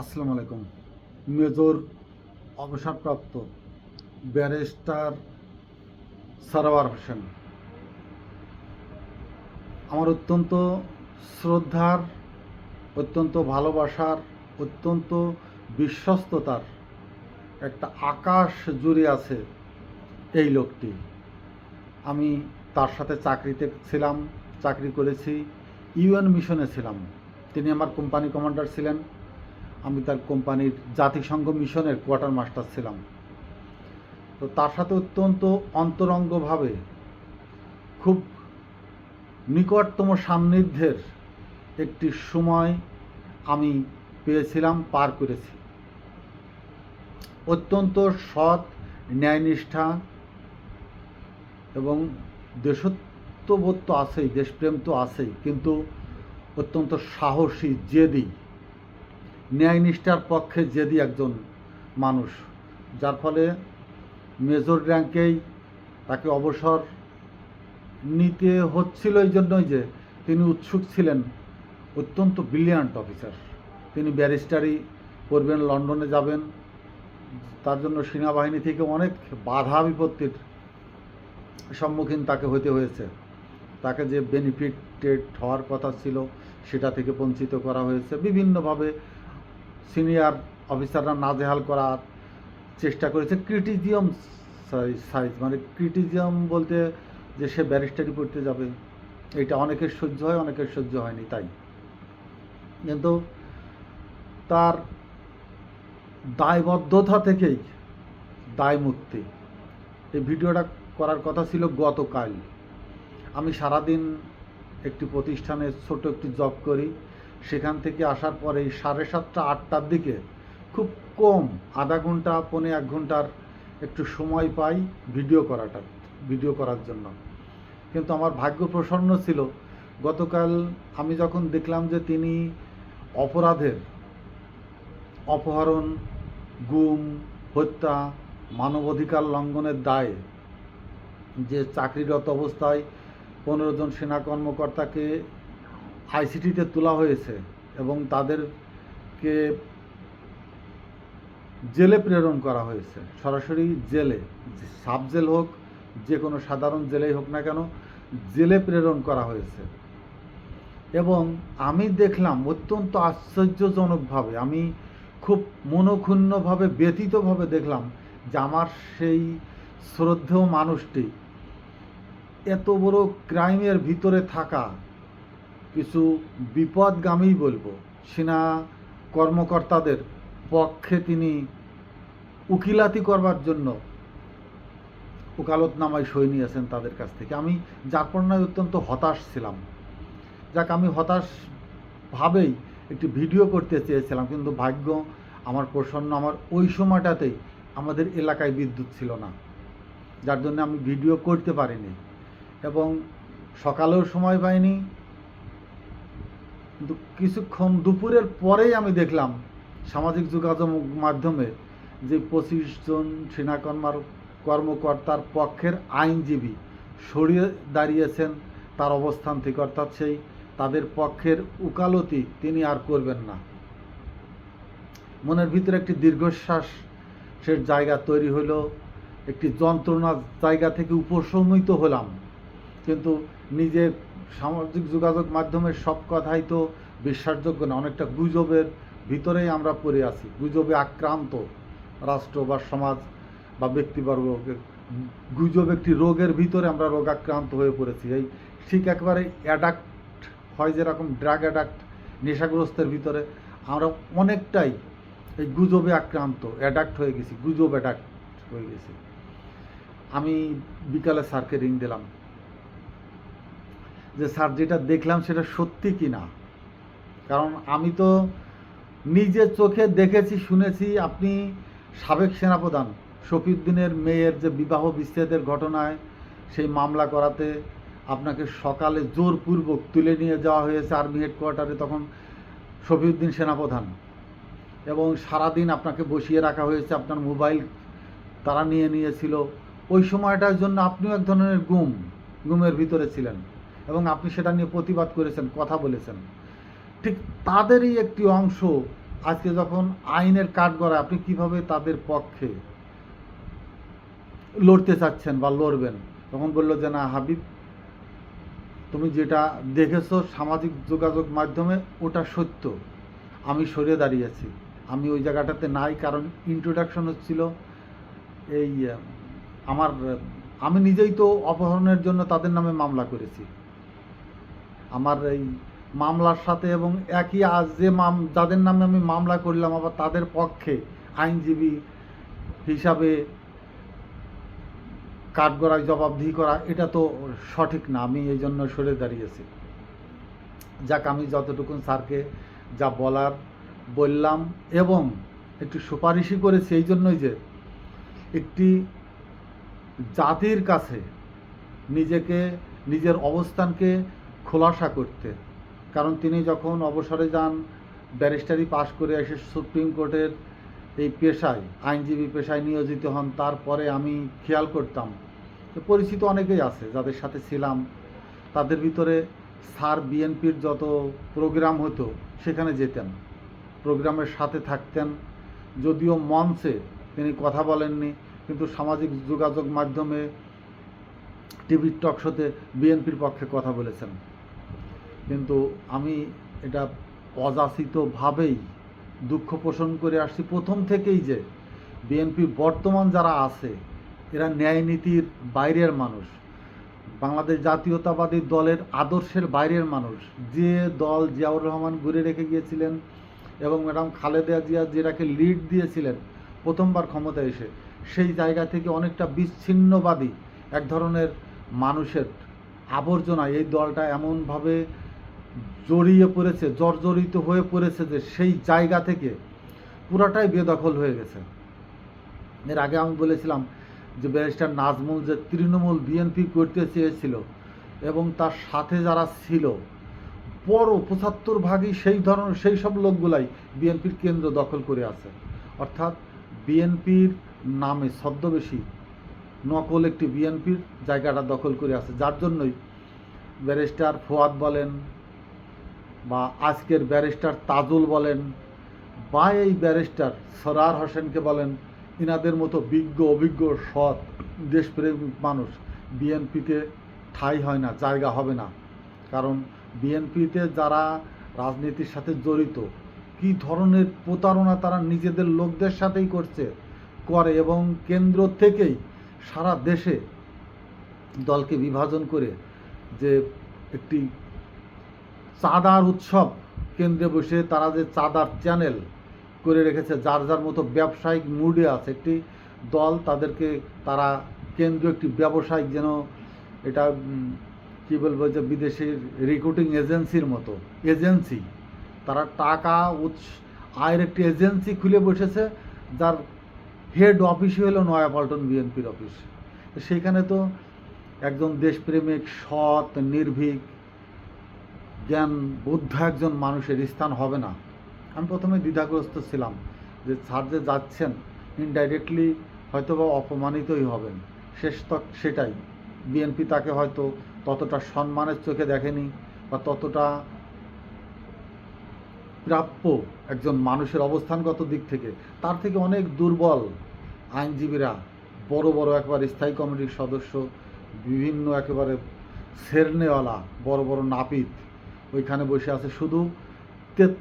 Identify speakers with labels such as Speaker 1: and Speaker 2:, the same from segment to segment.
Speaker 1: আসসালামু আলাইকুম। মেজর অবসরপ্রাপ্ত ব্যারিস্টার সারোয়ার হোসেন। আমার অত্যন্ত শ্রদ্ধার, অত্যন্ত ভালোবাসার, অত্যন্ত বিশ্বস্ততার একটা আকাশ জুড়ে আছে এই লোকটি। আমি তার সাথে চাকরিতে ছিলাম, চাকরি করেছি, ইউএন মিশনে ছিলাম। তিনি আমার কোম্পানি কমান্ডার ছিলেন। আমি তার কোম্পানির জাতিসংঘ মিশনের কোয়ার্টার মাস্টার ছিলাম। তো তার সাথে অত্যন্ত অন্তরঙ্গভাবে খুব নিকটতম সান্নিধ্যের একটি সময় আমি পেয়েছিলাম, পার করেছি। অত্যন্ত সৎ ন্যায়নিষ্ঠা এবং দেশত্ববোধ তো আছেই, দেশপ্রেম তো আছেই, কিন্তু অত্যন্ত সাহসী, জেদি ন্যায়নিষ্ঠার পক্ষে জেদি একজন মানুষ। যার ফলে মেজর র্যাঙ্কেই তাকে অবসর নিতে হচ্ছিল এই জন্যই যে তিনি উৎসুক ছিলেন অত্যন্ত ব্রিলিয়ান্ট অফিসার। তিনি ব্যারিস্টারি করবেন, লন্ডনে যাবেন। তার জন্য সেনাবাহিনী থেকে অনেক বাধা বিপত্তির সম্মুখীন তাকে হতে হয়েছে। তাকে যে বেনিফিটেড হওয়ার কথা ছিল সেটা থেকে বঞ্চিত করা হয়েছে। বিভিন্নভাবে সিনিয়র অফিসাররা নাজেহাল করার চেষ্টা করেছে ক্রিটিজিয়াম সাইজ মানে ক্রিটিজিয়াম বলতে যে সে ব্যারিস্টারি পড়তে যাবে, এটা অনেকের সহ্য হয়, অনেকের সহ্য হয়নি, তাই। কিন্তু তার দায়বদ্ধতা থেকেই দায় মুক্তি এই ভিডিওটা করার কথা ছিল গতকাল। আমি সারাদিন একটি প্রতিষ্ঠানে ছোট একটি জব করি। সেখান থেকে আসার পরে এই সাড়ে সাতটা, আটটার দিকে খুব কম আধা ঘণ্টা, পৌনে এক ঘণ্টার একটু সময় পাই ভিডিও করাটা, ভিডিও করার জন্য। কিন্তু আমার ভাগ্য প্রসন্ন ছিল। গতকাল আমি যখন দেখলাম যে তিনি অপরাধের অপহরণ, গুম, হত্যা, মানবাধিকার লঙ্ঘনের দায়ে যে চাকরিরত অবস্থায় পনেরো জন সেনা কর্মকর্তাকে আইসিটিতে তোলা হয়েছে এবং তাদেরকে জেলে প্রেরণ করা হয়েছে। সরাসরি জেলে, সাব জেল হোক, যে কোনো সাধারণ জেলেই হোক না কেন, জেলে প্রেরণ করা হয়েছে। এবং আমি দেখলাম অত্যন্ত আশ্চর্যজনকভাবে, আমি খুব মনক্ষুণ্ণভাবে ব্যতীতভাবে দেখলাম যে আমার সেই শ্রদ্ধেয় মানুষটি এত বড় ক্রাইমের ভিতরে থাকা কিছু বিপদগামী বলব। সেনা কর্মকর্তাদের পক্ষে তিনি উকিলাতি করবার জন্য ওকালতনামায় সই নিয়েছেন তাদের কাছ থেকে। আমি যারপর্ণায় অত্যন্ত হতাশ ছিলাম। যাক, আমি হতাশ ভাবেই একটি ভিডিও করতে চেয়েছিলাম, কিন্তু ভাগ্য আমার প্রসন্ন। আমার ওই সময়টাতেই আমাদের এলাকায় বিদ্যুৎ ছিল না, যার জন্য আমি ভিডিও করতে পারিনি। এবং সকালেও সময় পাইনি কিছুক্ষণ দুপুরের পরেই আমি দেখলাম সামাজিক যোগাযোগ মাধ্যমে যে পঁচিশ জন সেনা কর্মার কর্মকর্তার পক্ষের আইনজীবী সরিয়ে দাঁড়িয়েছেন, তার অবস্থান থেকে অর্থাৎ সেই তাদের পক্ষের উকালতি তিনি আর করবেন না। মনের ভিতরে একটি দীর্ঘশ্বাস সে জায়গা তৈরি হলো, একটি যন্ত্রণার জায়গা থেকে উপশমিত হলাম। কিন্তু নিজে সামাজিক যোগাযোগ মাধ্যমের সব কথাই তো বিশ্বাসযোগ্য না। অনেকটা গুজবের ভিতরেই আমরা পড়ে আছি। গুজবে আক্রান্ত রাষ্ট্র বা সমাজ বা ব্যক্তিবর্গ গুজব একটি রোগের ভিতরে আমরা রোগাক্রান্ত হয়ে পড়েছি। এই ঠিক একেবারে অ্যাডাক্ট হয় যেরকম ড্রাগ অ্যাডাক্ট নেশাগ্রস্তের ভিতরে আমরা অনেকটাই এই গুজবে আক্রান্ত অ্যাডাক্ট হয়ে গেছি, গুজব অ্যাডাক্ট হয়ে গেছি। আমি বিকালে স্যারকে রিং দিলাম। যে স্যার যেটা দেখলাম সেটা সত্যি কি না কারণ আমি তো নিজে চোখে দেখেছি, শুনেছি, আপনি সাবেক সেনাপ্রধান শফিউদ্দিনের মেয়ের যে বিবাহ বিচ্ছেদের ঘটনায় সেই মামলা করাতে আপনাকে সকালে জোরপূর্বক তুলে নিয়ে যাওয়া হয়েছে আর্মি হেডকোয়ার্টারে তখন শফিউদ্দিন সেনাপ্রধান। এবং সারাদিন আপনাকে বসিয়ে রাখা হয়েছে, আপনার মোবাইল তারা নিয়ে নিয়েছিল। ওই সময়টার জন্য আপনিও এক ধরনের গুম, গুমের ভিতরে ছিলেন। এবং আপনি সেটা নিয়ে প্রতিবাদ করেছেন, কথা বলেছেন। ঠিক তাদেরই একটি অংশ আজকে যখন আইনের কাঠগড়ায় আপনি কীভাবে তাদের পক্ষে লড়তে চাচ্ছেন বা লড়বেন, তখন বলল যে, না, হাবিব, তুমি যেটা দেখেছ সামাজিক যোগাযোগ মাধ্যমে, ওটা সত্য। আমি সরে দাঁড়িয়েছি। আমি ওই জায়গাটাতে নাই, কারণ ইন্ট্রোডাকশন হচ্ছিল এই, আমার, আমি নিজেই তো অপহরণের জন্য তাদের নামে মামলা করেছি। আমার এই মামলার সাথে এবং একই আজ যে মাম, যাদের নামে আমি মামলা করলাম, আবার তাদের পক্ষে আইনজীবী হিসাবে কাঠগড়ায় জবাবদিহি করা, এটা তো সঠিক না। আমি এই জন্য সরে দাঁড়িয়েছি। যাক, আমি যতটুকুন স্যারকে যা বলার বললাম এবং একটু সুপারিশই করেছি এই জন্যই যে একটি জাতির কাছে নিজেকে, নিজের অবস্থানকে খোলাসা করতে। কারণ তিনি যখন অবসরে যান, ব্যারিস্টারি পাশ করে এসে সুপ্রিম কোর্টের এই পেশায়, আইনজীবী পেশায় নিয়োজিত হন, তারপরে আমি খেয়াল করতাম। পরিচিত অনেকেই আছে যাদের সাথে ছিলাম। তাদের ভিতরে স্যার বিএনপির যত প্রোগ্রাম হতো, সেখানে যেতেন। প্রোগ্রামের সাথে থাকতেন। যদিও মঞ্চে তিনি কথা বলেননি, কিন্তু সামাজিক যোগাযোগ মাধ্যমে, টিভি টক শোতে বিএনপির পক্ষে কথা বলেছেন। কিন্তু আমি এটা অযাচিতভাবেই দুঃখ পোষণ করে আসছি। প্রথম থেকেই যে বিএনপি বর্তমান যারা আছে, এরা ন্যায় নীতির বাইরের মানুষ। বাংলাদেশ জাতীয়তাবাদী দলের আদর্শের বাইরের মানুষ। যে দল জিয়াউর রহমান ঘুরে রেখে গিয়েছিলেন এবং ম্যাডাম খালেদা জিয়া যেটাকে লিড দিয়েছিলেন, প্রথমবার ক্ষমতায় এসে, সেই জায়গা থেকে অনেকটা বিচ্ছিন্নবাদী এক ধরনের মানুষের আবর্জনা এই দলটা এমনভাবে জড়িয়ে পড়েছে, জর্জরিত হয়ে পড়েছে যে সেই জায়গা থেকে পুরাটাই বেদখল হয়ে গেছে। এর আগে আমি বলেছিলাম যে ব্যারিস্টার নাজমুল যে তৃণমূল বিএনপি করতে চেয়েছিল এবং তার সাথে যারা ছিল, বড় পঁচাত্তর ভাগই সেই ধরনের, সেই সব লোকগুলাই বিএনপির কেন্দ্র দখল করে আছে। অর্থাৎ বিএনপির নামে ছদ্মবেশী নকল একটি বিএনপির জায়গাটা দখল করে আছে। যার জন্যই ব্যারিস্টার ফোয়াদ বলেন বা আজকের ব্যারিস্টার তাজুল বলেন, বা এই ব্যারিস্টার সরার হোসেনকে বলেন, ইনাদের মতো বিজ্ঞ, অভিজ্ঞ, সৎ দেশপ্রেমিক মানুষ বিএনপিতে ঠাঁই হয় না, জায়গা হবে না। কারণ বিএনপিতে যারা রাজনীতির সাথে জড়িত, কি ধরনের প্রতারণা তারা নিজেদের লোকদের সাথেই করছে, করে এবং কেন্দ্র থেকেই সারা দেশে দলকে বিভাজন করে যে একটি চাঁদার উৎসব। কেন্দ্রে বসে তারা যে চাঁদার চ্যানেল করে রেখেছে, যার যার মতো ব্যবসায়িক মুডে আছে একটি দল, তাদেরকে তারা কেন্দ্রীয় একটি ব্যবসায়িক যেন এটা কি বলব যে বিদেশের রিক্রুটিং এজেন্সির মতো এজেন্সি তারা টাকা, উৎস, আয়ের একটি এজেন্সি খুলে বসেছে, যার হেড অফিসই হলো নয়াপল্টন বিএনপির অফিস তো সেইখানে তো একজন দেশপ্রেমিক, সৎ, নির্ভীক জ্ঞান বুদ্ধ একজন মানুষের স্থান হবে না। আমি প্রথমে দ্বিধাগ্রস্ত ছিলাম যে স্যার যে যাচ্ছেন ইনডাইরেক্টলি হয়তো বা অপমানিতই হবেন। শেষ তক সেটাই। বিএনপি তাকে হয়তো ততটা সম্মানের চোখে দেখেনি বা ততটা প্রাপ্য একজন মানুষের অবস্থানগত দিক থেকে। তার থেকে অনেক দুর্বল আইনজীবীরা, বড় বড় একবার স্থায়ী কমিটির সদস্য, বিভিন্ন একেবারে সেরনেওয়ালা বড় বড় নাপিত ওইখানে বসে আছে শুধু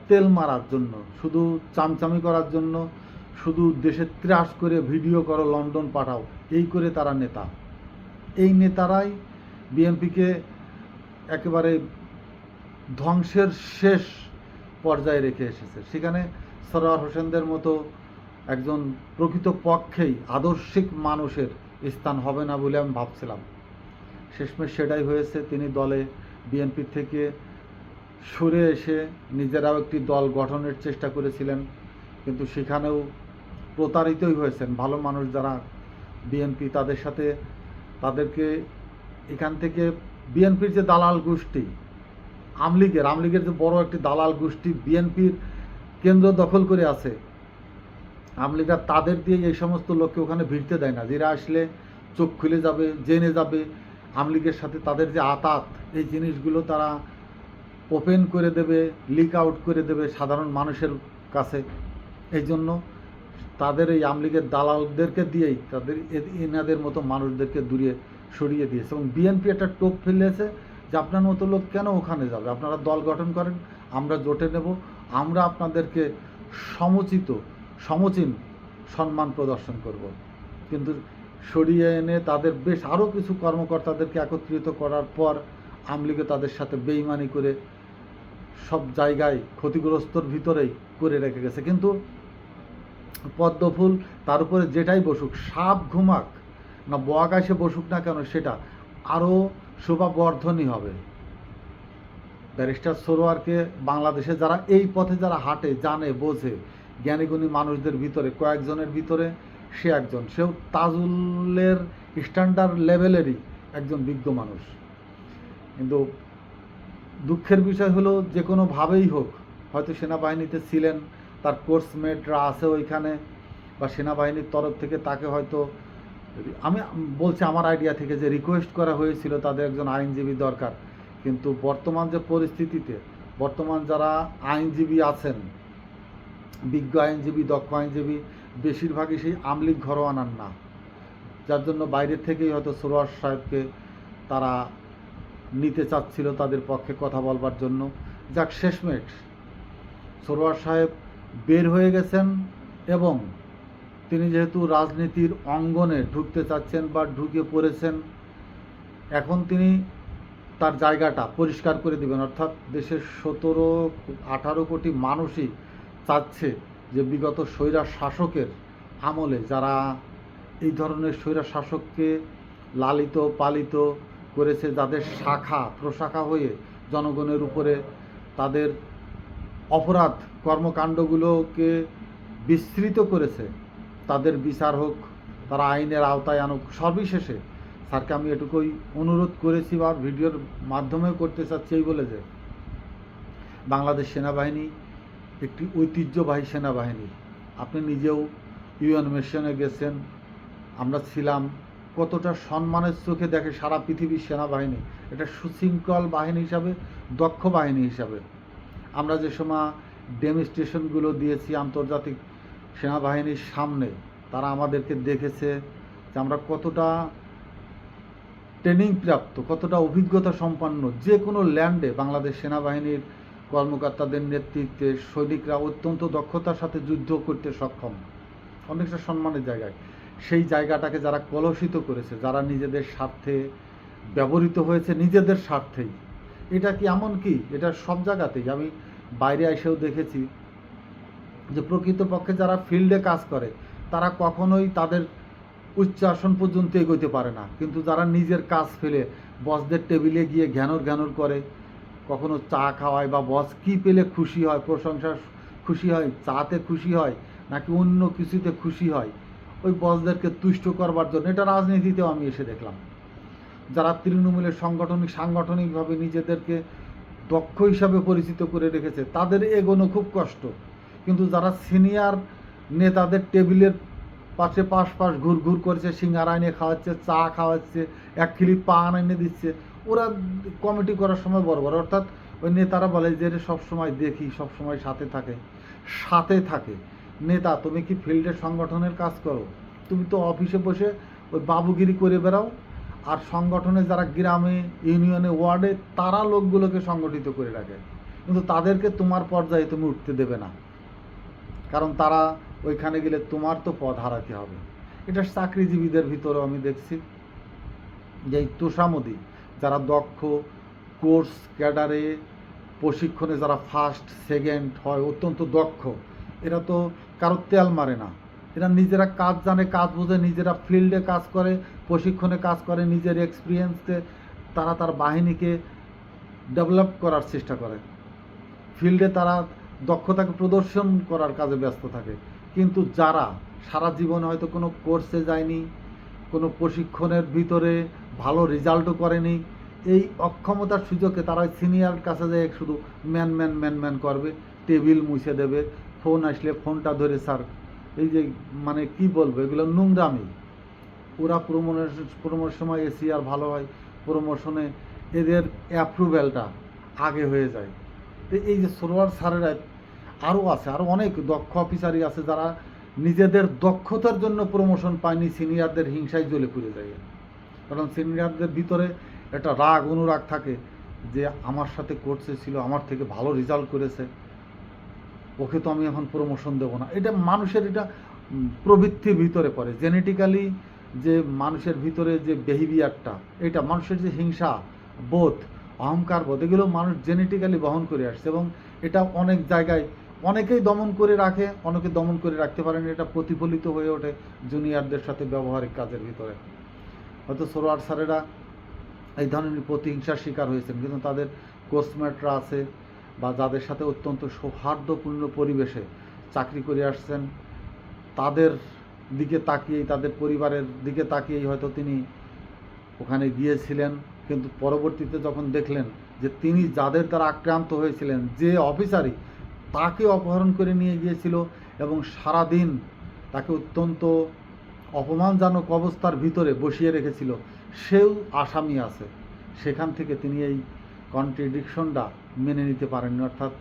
Speaker 1: তেল মারার জন্য, শুধু চামচামি করার জন্য, শুধু দেশে ত্রাস করে ভিডিও করো, লন্ডন পাঠাও, এই করে তারা নেতা। এই নেতারাই বিএনপিকে একেবারে ধ্বংসের শেষ পর্যায়ে রেখে এসেছে। সেখানে সরোয়ার হোসেনদের মতো একজন প্রকৃত পক্ষেই আদর্শিক মানুষের স্থান হবে না বলে আমি ভাবছিলাম। শেষমেশ সেটাই হয়েছে, তিনি দলে বিএনপি থেকে সরে এসে নিজেরাও একটি দল গঠনের চেষ্টা করেছিলেন, কিন্তু সেখানেও প্রতারিতই হয়েছেন। ভালো মানুষ যারা বিএনপি তাদের সাথে তাদেরকে এখান থেকে বিএনপির যে দালাল গোষ্ঠী আমলিগের আমলিগের যে বড় একটি দালাল গোষ্ঠী বিএনপির কেন্দ্র দখল করে আছে আমলিগা তাদের দিয়ে এই সমস্ত লোককে ওখানে ভিড়তে দেয় না। যারা আসলে চোখ খুলে যাবে, জেনে যাবে আমলিগের সাথে তাদের যে আতাত, এই জিনিসগুলো তারা ওপেন করে দেবে লিক আউট করে দেবে সাধারণ মানুষের কাছে। এই জন্য তাদের এই আমলিগের দালালদেরকে দিয়েই তাদের এনাদের মতো মানুষদেরকে দূরে সরিয়ে দিয়েছে। এবং বিএনপি একটা টোপ ফেলেছে যে আপনার মতো লোক কেন ওখানে যাবে? আপনারা দল গঠন করেন, আমরা জোটে নেব, আমরা আপনাদেরকে সমুচিত, সমচীন সম্মান প্রদর্শন করব। কিন্তু সরিয়ে এনে তাদের বেশ আরও কিছু কর্মকর্তাদেরকে একত্রিত করার পর আমলিগে তাদের সাথে বেইমানি করে জায়গায় ক্ষতিগ্রস্তর ভিতরেই করে রেখে গেছে। কিন্তু পদ্মফুল তার উপরে যেটাই বসুক, সাপ ঘুমাক, না বক এসে বসুক না কেন, সেটা আরও শোভাবর্ধনই হবে। ব্যারিস্টার সরোয়ারকে বাংলাদেশে যারা এই পথে যারা হাঁটে, জানে, বোঝে, জ্ঞানীগুণী মানুষদের ভিতরে, কয়েকজনের ভিতরে সে একজন। সেও তাজুলের স্ট্যান্ডার্ড লেভেলেরই একজন বিজ্ঞ মানুষ। কিন্তু দুঃখের বিষয় হলো যে কোনোভাবেই হোক, হয়তো সেনাবাহিনীতে ছিলেন, তার কোর্সমেটরা আছে ওইখানে, বা সেনাবাহিনীর তরফ থেকে তাকে হয়তো, আমি বলছি আমার আইডিয়া থেকে যে রিকোয়েস্ট করা হয়েছিল তাদের একজন আইনজীবী দরকার। কিন্তু বর্তমান যে পরিস্থিতিতে, বর্তমান যারা আইনজীবী আছেন, বিজ্ঞ আইনজীবী, দক্ষ আইনজীবী, বেশিরভাগই সেই আমলিক ঘরোয়ানার না। যার জন্য বাইরের থেকেই হয়তো সরোয়ার সাহেবকে তারা নিতে চাচ্ছিল তাদের পক্ষে কথা বলবার জন্য। যাক, শেষমেশ সরোয়ার সাহেব বের হয়ে গেছেন এবং তিনি যেহেতু রাজনীতির অঙ্গনে ঢুকতে চাচ্ছেন বা ঢুকে পড়েছেন, এখন তিনি তার জায়গাটা পরিষ্কার করে দিবেন। অর্থাৎ দেশের সতেরো, আঠারো কোটি মানুষই চাচ্ছে যে বিগত স্বৈরা শাসকের আমলে যারা এই ধরনের স্বৈরা শাসককে লালিত, পালিত করেছে যাদের শাখা, প্রশাখা হয়ে জনগণের উপরে তাদের অপরাধ কর্মকাণ্ডগুলোকে বিস্তৃত করেছে। তাদের বিচার হোক, তারা আইনের আওতায় আনুক, সর্বশেষে স্যারকে আমি এটুকুই অনুরোধ করেছি বা ভিডিওর মাধ্যমেও করতে চাচ্ছি এই বলে যে, বাংলাদেশ সেনাবাহিনী একটি ঐতিহ্যবাহী সেনাবাহিনী। আপনি নিজেও ইউএন মিশনে গেছেন, আমরা ছিলাম কতটা সম্মানের চোখে দেখে সারা পৃথিবীর সেনাবাহিনী। এটা সুশৃঙ্খল বাহিনী হিসাবে, দক্ষ বাহিনী হিসাবে। আমরা যে সময় ডেমনস্ট্রেশনগুলো দিয়েছি আন্তর্জাতিক সেনাবাহিনীর সামনে, তারা আমাদেরকে দেখেছে যে আমরা কতটা ট্রেনিং প্রাপ্ত কতটা অভিজ্ঞতা সম্পন্ন। যে কোনো ল্যান্ডে বাংলাদেশ সেনাবাহিনীর কর্মকর্তাদের নেতৃত্বে সৈনিকরা অত্যন্ত দক্ষতার সাথে যুদ্ধ করতে সক্ষম। অনেকটা সম্মানের জায়গায়। সেই জায়গাটাকে যারা কলসিত করেছে, যারা নিজেদের স্বার্থে ব্যবহৃত হয়েছে, নিজেদের স্বার্থেই। এটা কি এমন কি? এটা সব জায়গাতেই। আমি বাইরে এসেও দেখেছি যে প্রকৃতপক্ষে যারা ফিল্ডে কাজ করে, তারা কখনোই তাদের উচ্চ আসন পর্যন্ত এগোতে পারে না। কিন্তু যারা নিজের কাজ ফেলে বসদের টেবিলে গিয়ে ঘ্যানর ঘ্যানর করে, কখনো চা খাওয়ায় বা বস কি পেলে খুশি হয় প্রশংসা খুশি হয়, চাতে খুশি হয়, নাকি অন্য কিছুতে খুশি হয় ওই বসদেরকে তুষ্ট করবার জন্য। এটা রাজনীতিতেও আমি এসে দেখলাম। যারা তৃণমূলের সাংগঠনিক, সাংগঠনিকভাবে নিজেদেরকে দক্ষ হিসাবে পরিচিত করে রেখেছে, তাদের এগোনো খুব কষ্ট। কিন্তু যারা সিনিয়র নেতাদের টেবিলের পাশে পাশ পাশ ঘুর ঘুর করছে, সিঙ্গারা এনে খাওয়াচ্ছে, চা খাওয়াচ্ছে, এক খিলি পান এনে দিচ্ছে, ওরা কমিটি করার সময় বড় বড়। অর্থাৎ ওই নেতারা বলে যে সব সময় দেখি সব সময় সাথে থাকে সাথে থাকে। নেতা, তুমি কি ফিল্ডের সংগঠনের কাজ করো? তুমি তো অফিসে বসে ওই বাবুগিরি করে বেড়াও। আর সংগঠনে যারা গ্রামে, ইউনিয়নে, ওয়ার্ডে, তারা লোকগুলোকে সংগঠিত করে রাখে। কিন্তু তাদেরকে তোমার পর্যায়ে তুমি উঠতে দেবে না। কারণ তারা ওইখানে গেলে তোমার তো পদ হারাতে হবে। এটা চাকরিজীবীদের ভিতরেও আমি দেখছি। যে এই তোষামদি, যারা দক্ষ কোর্স ক্যাডারে, প্রশিক্ষণে যারা ফার্স্ট সেকেন্ড হয়, অত্যন্ত দক্ষ, এরা তো কারও তেল মারে না। এরা নিজেরা কাজ জানে, কাজ বোঝে, নিজেরা ফিল্ডে কাজ করে, প্রশিক্ষণে কাজ করে, নিজের এক্সপিরিয়েন্সে তারা তার বাহিনীকে ডেভেলপ করার চেষ্টা করে। ফিল্ডে তারা দক্ষতাকে প্রদর্শন করার কাজে ব্যস্ত থাকে। কিন্তু যারা সারা জীবনে হয়তো কোনো কোর্সে যায়নি, কোনো প্রশিক্ষণের ভিতরে ভালো রেজাল্টও করেনি, এই অক্ষমতার সুযোগে তারা সিনিয়র কাছে যায় শুধু ম্যান ম্যান ম্যান ম্যান করবে টেবিল মুছে দেবে ফোন আসলে ফোনটা ধরে, স্যার, এই যে মানে কি বলব, এগুলো নোংরামি। ওরা প্রমোশন প্রমোর সময় এসি আর ভালো হয়, প্রমোশনে এদের অ্যাপ্রুভ্যালটা আগে হয়ে যায়। তো এই যে সরোয়ার স্যারেরা আরও আছে, আরও অনেক দক্ষ অফিসারই আছে যারা নিজেদের দক্ষতার জন্য প্রমোশন পায়নি, সিনিয়রদের হিংসায় জ্বলে পুড়ে যায়। কারণ সিনিয়রদের ভিতরে একটা রাগ, অনুরাগ থাকে যে, আমার সাথে কোর্সে ছিল, আমার থেকে ভালো রেজাল্ট করেছে। ওকে তো আমি এখন প্রমোশন দেবো না। এটা মানুষের এটা প্রবৃত্তির ভিতরে পড়ে। জেনেটিক্যালি যে মানুষের ভিতরে যে বিহেভিয়ারটা এটা মানুষের যে হিংসা, বোধ, অহংকার বোধ, এগুলো মানুষ জেনেটিক্যালি বহন করে আসছে এবং এটা অনেক জায়গায় অনেকেই দমন করে রাখে, অনেকে দমন করে রাখতে পারেন এটা প্রতিফলিত হয়ে ওঠে জুনিয়রদের সাথে ব্যবহারিক কাজের ভিতরে। হয়তো সরোয়ার স্যারেরা এই ধরনের প্রতিহিংসার শিকার হয়েছেন, কিন্তু তাদের কোর্সমেটরা আছে বা যাদের সাথে অত্যন্ত সৌহার্দ্যপূর্ণ পরিবেশে চাকরি করে আসছেন, তাদের দিকে তাকিয়েই, তাদের পরিবারের দিকে তাকিয়েই হয়তো তিনি ওখানে গিয়েছিলেন। কিন্তু পরবর্তীতে যখন দেখলেন যে তিনি যাদের দ্বারা আক্রান্ত হয়েছিলেন, যে অফিসারই তাকে অপহরণ করে নিয়ে গিয়েছিল এবং সারাদিন তাকে অত্যন্ত অপমানজনক অবস্থার ভিতরে বসিয়ে রেখেছিল, সেও আসামি আছে। সেখান থেকে তিনি এই কন্ট্রাডিকশনটা মেনে নিতে পারেননি, অর্থাৎ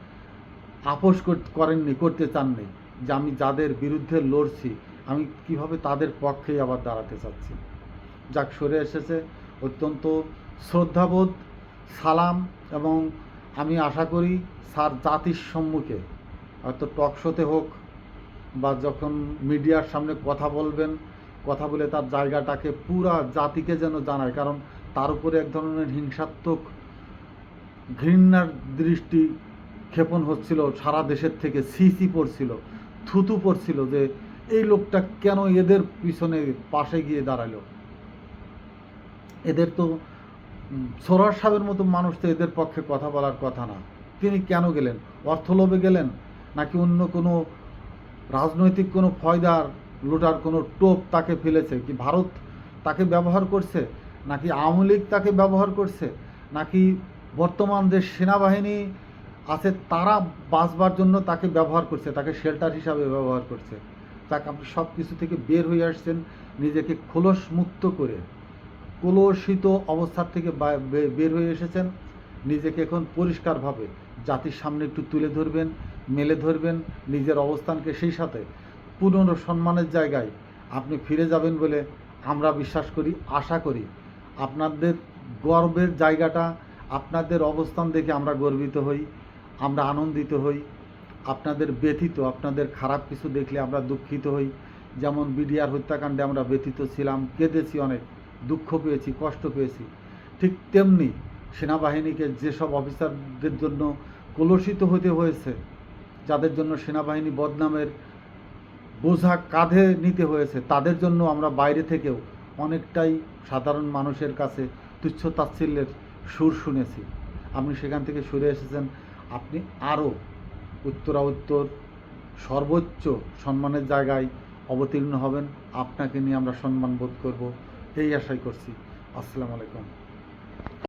Speaker 1: আপোষ কর- করেননি, করতে চাননি যে আমি যাদের বিরুদ্ধে লড়ছি, আমি কীভাবে তাদের পক্ষেই আবার দাঁড়াতে চাচ্ছি। যাক, সরে এসেছে অত্যন্ত শ্রদ্ধাবোধ, সালাম এবং আমি আশা করি স্যার জাতির সম্মুখে, হয়তো টক শোতে হোক বা যখন মিডিয়ার সামনে কথা বলবেন, কথা বলে তার জায়গাটাকে পুরা জাতিকে যেন জানায়, কারণ তার উপরে এক ধরনের হিংসাত্মক ঘৃণার দৃষ্টি ক্ষেপণ হচ্ছিল, সারা দেশের থেকে সিসি পড়ছিল, থুতু পড়ছিল যে এই লোকটা কেন এদের পিছনে পাশে গিয়ে দাঁড়াল? এদের তো সোরার সাহেবের মতো মানুষ তো এদের পক্ষে কথা বলার কথা না। তিনি কেন গেলেন? অর্থলোভে গেলেন? নাকি অন্য কোনো রাজনৈতিক কোনো ফয়দার লুটার কোনো টোপ তাকে ফেলেছে? কি ভারত তাকে ব্যবহার করছে? নাকি আওয়ামী লীগ তাকে ব্যবহার করছে? নাকি বর্তমান যে সেনাবাহিনী আছে, তারা বাঁচবার জন্য তাকে ব্যবহার করছে, তাকে শেল্টার হিসাবে ব্যবহার করছে। তাকে, আপনি সব কিছু থেকে বের হয়ে আসছেন, নিজেকে খোলস মুক্ত করে। কলসিত অবস্থার থেকে বের হয়ে এসেছেন। নিজেকে এখন পরিষ্কারভাবে জাতির সামনে একটু তুলে ধরবেন, মেলে ধরবেন, নিজের অবস্থানকে সেই সাথে পুরনো সম্মানের জায়গায় আপনি ফিরে যাবেন বলে আমরা বিশ্বাস করি, আশা করি। আপনাদের গর্বের জায়গাটা আপনাদের অবস্থান দেখে আমরা গর্বিত হই, আমরা আনন্দিত হই, আপনাদের ব্যথিত, আপনাদের খারাপ কিছু দেখলে আমরা দুঃখিত হই। যেমন বিডিআর হত্যাকাণ্ডে আমরা ব্যথিত ছিলাম, কেঁদেছি অনেক, দুঃখ পেয়েছি, কষ্ট পেয়েছি। ঠিক তেমনি সেনাবাহিনীকে যেসব অফিসারদের জন্য কলুষিত হতে হয়েছে, যাদের জন্য সেনাবাহিনী বদনামের বোঝা কাঁধে নিতে হয়েছে, তাদের জন্য আমরা বাইরে থেকেও অনেকটাই সাধারণ মানুষের কাছে তুচ্ছ তাচ্ছিল্যের সুর শুনেছি। আপনি সেখান থেকে সরে এসেছেন। আপনি আরও উত্তরা উত্তর সর্বোচ্চ সম্মানের জায়গায় অবতীর্ণ হবেন। আপনাকে নিয়ে আমরা সম্মান বোধ করব। এই আশাই করছি। আসসালামু আলাইকুম।